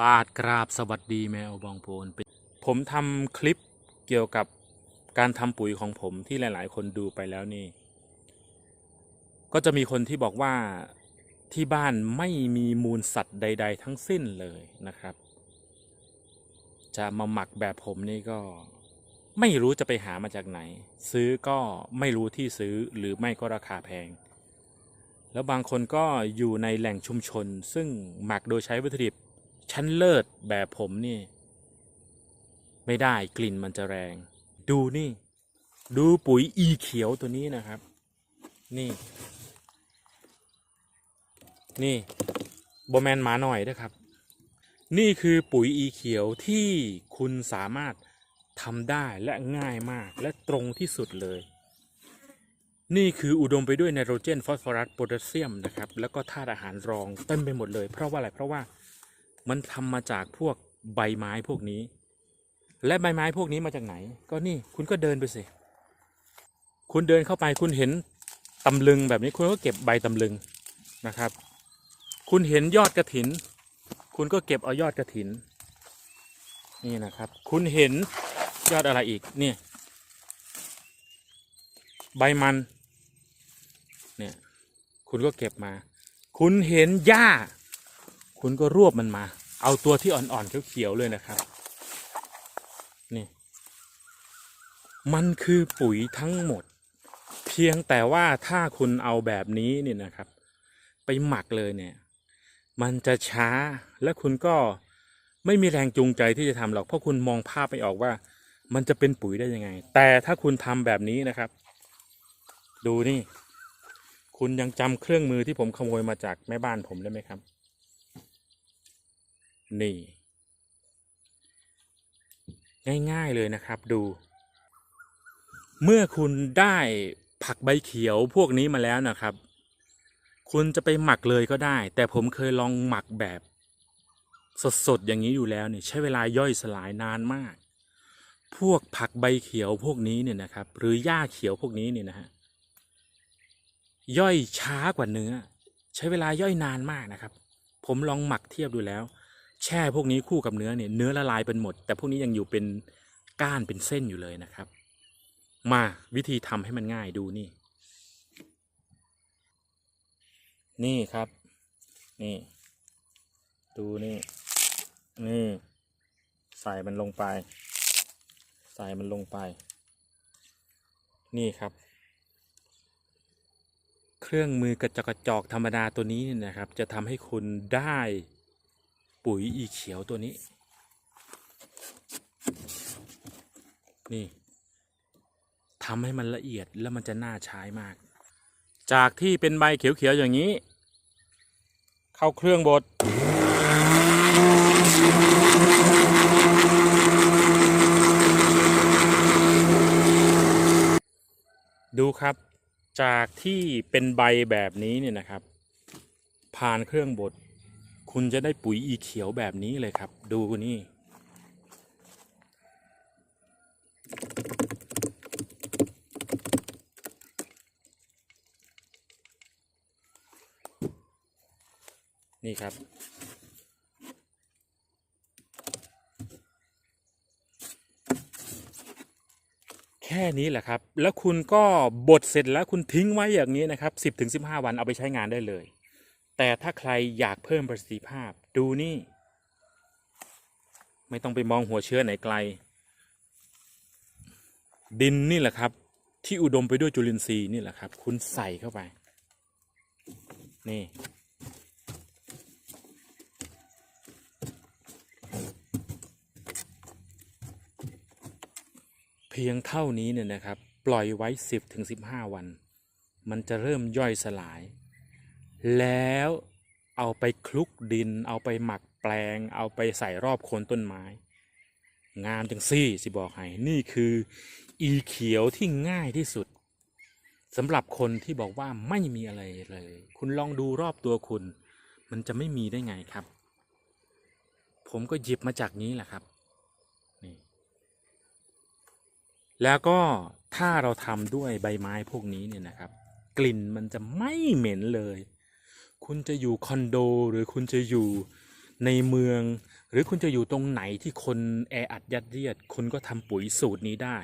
บาทกราบสวัสดีแมวบองโพนเป็นผมทำคลิปเกี่ยวกับการทำปุ๋ยของผมที่หลาย ๆ คนดูไปแล้วนี่ ก็จะมีคนที่บอกว่าที่บ้านไม่มีมูลสัตว์ใด ๆ ทั้งสิ้นเลยนะครับ จะมาหมักแบบผมนี่ก็ไม่รู้จะไปหามาจากไหน ซื้อก็ไม่รู้ที่ซื้อหรือไม่ก็ราคาแพง แล้วบางคนก็อยู่ในแหล่งชุมชน ซึ่งหมักโดยใช้วัตถุดิบ ชั้นเลิศแบบผมนี่ ไม่ได้กลิ่นมันจะแรง ดูนี่ ดูปุ๋ยอีเขียวตัวนี้นะครับ นี่ นี่โบแมนหมาหน่อยนะครับ นี่คือปุ๋ยอีเขียวที่คุณสามารถทำได้และง่ายมากและตรงที่สุดเลย นี่คืออุดมไปด้วยไนโตรเจนฟอสฟอรัสโพแทสเซียมนะครับ แล้วก็ธาตุอาหารรองเต็มไปหมดเลย เพราะว่าอะไรเพราะว่า มันทำมาจากพวกใบไม้พวกนี้ และใบไม้พวกนี้มาจากไหน ก็นี่คุณก็เดินไปสิ คุณเดินเข้าไปคุณเห็นตำลึงแบบนี้คุณก็เก็บใบตำลึงนะครับ คุณเห็นยอดกระถิน คุณก็เก็บเอายอดกระถิน นี่นะครับ คุณเห็นยอดอะไรอีกเนี่ยใบมันเนี่ยคุณก็เก็บมา คุณเห็นหญ้า คุณก็รวบมันมา เอาตัวที่อ่อนๆเขียวๆเลยนะครับ นี่ มันคือปุ๋ยทั้งหมด เพียงแต่ว่าถ้าคุณเอาแบบนี้เนี่ยนะครับ ไปหมักเลยเนี่ย มันจะช้าและคุณก็ไม่มีแรงจูงใจที่จะทำหรอกเพราะคุณมองภาพไม่ออกว่า มันจะเป็นปุ๋ยได้ยังไง แต่ถ้าคุณทำแบบนี้นะครับ ดูนี่ คุณยังจำเครื่องมือที่ผมขโมยมาจากแม่บ้านผมได้ไหมครับ นี่ ง่ายๆเลยนะครับดู เมื่อคุณได้ผักใบเขียวพวกนี้มาแล้วนะครับ คุณจะไปหมักเลยก็ได้ แต่ผมเคยลองหมักแบบสดๆอย่างนี้อยู่แล้วเนี่ยใช้เวลาย่อยสลายนานมาก พวกผักใบเขียวพวกนี้เนี่ยนะครับ หรือหญ้าเขียวพวกนี้เนี่ยนะฮะย่อยช้ากว่าเนื้อ ใช้เวลาย่อยนานมากนะครับ ผมลองหมักเทียบดูแล้ว แช่พวกนี้คู่กับเนื้อเนี่ยเนื้อละลายเป็นหมด แต่พวกนี้ยังอยู่เป็นก้านเป็นเส้นอยู่เลยนะครับ มาวิธีทำให้มันง่ายดูนี่ นี่ครับ นี่ ดูนี่ นี่ ใส่มันลงไป ใส่มันลงไป นี่ครับ เครื่องมือกระจอกกระจอกธรรมดาตัวนี้เนี่ยนะครับ จะทำให้คุณได้ ปุ๋ยอีเขียวตัวนี้ นี่ทำให้มันละเอียดแล้วมันจะน่าใช้มาก จากที่เป็นใบเขียวๆอย่างนี้ เข้าเครื่องบดดูครับจากที่เป็นใบแบบนี้เนี่ยนะครับ ผ่านเครื่องบด คุณจะได้ปุ๋ยอีเขียวแบบนี้เลยครับ ดูนี่ นี่ครับ แค่นี้แหละครับ แล้วคุณก็บดเสร็จแล้วคุณทิ้งไว้อย่างนี้นะครับ 10-15ถึง15วันเอาไปใช้งานได้เลย แต่ถ้าใครอยากเพิ่มประสิทธิภาพดูนี่ ไม่ต้องไปมองหัวเชื้อไหนไกล ดินนี่แหละครับ ที่อุดมไปด้วยจุลินทรีย์นี่แหละครับ คุณใส่เข้าไป นี่ เพียงเท่านี้เนี่ยนะครับ ปล่อยไว้ 10ถึง15 วัน มันจะเริ่มย่อยสลาย แล้วเอาไปคลุกดิน เอาไปหมักแปลง เอาไปใส่รอบโคนต้นไม้ งามจังซี่สิบอกให้ นี่คืออีเขียวที่ง่ายที่สุดสำหรับคนที่บอกว่าไม่มีอะไรเลย คุณลองดูรอบตัวคุณ มันจะไม่มีได้ไงครับ ผมก็หยิบมาจากนี้แหละครับนี่แล้วก็ถ้าเราทำด้วยใบไม้พวกนี้เนี่ยนะครับ กลิ่นมันจะไม่เหม็นเลย คุณจะอยู่คอนโดหรือคุณจะอยู่ในเมือง หรือคุณจะอยู่ตรงไหนที่คนแออัดยัดเยียด คุณก็ทำปุ๋ยสูตรนี้ได้